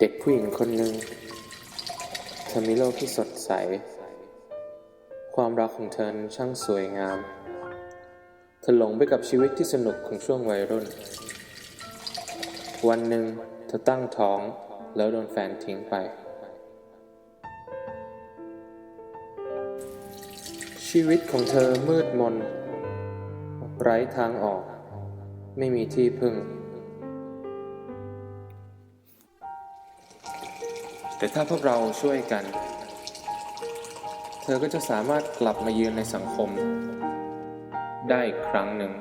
เด็กผู้หญิงคนหนึ่งเธอมีโลกที่สดใส ความรักของเธอช่างสวยงาม เธอหลงไปกับชีวิตที่สนุกของช่วงวัยรุ่น วันหนึ่งเธอตั้งท้องแล้วโดนแฟนทิ้งไป ชีวิตของเธอมืดมน ไร้ทางออก ไม่มีที่พึ่ง แต่ถ้าพวกเราช่วยกัน เธอก็จะสามารถกลับมายืนในสังคม ได้อีกครั้งหนึ่ง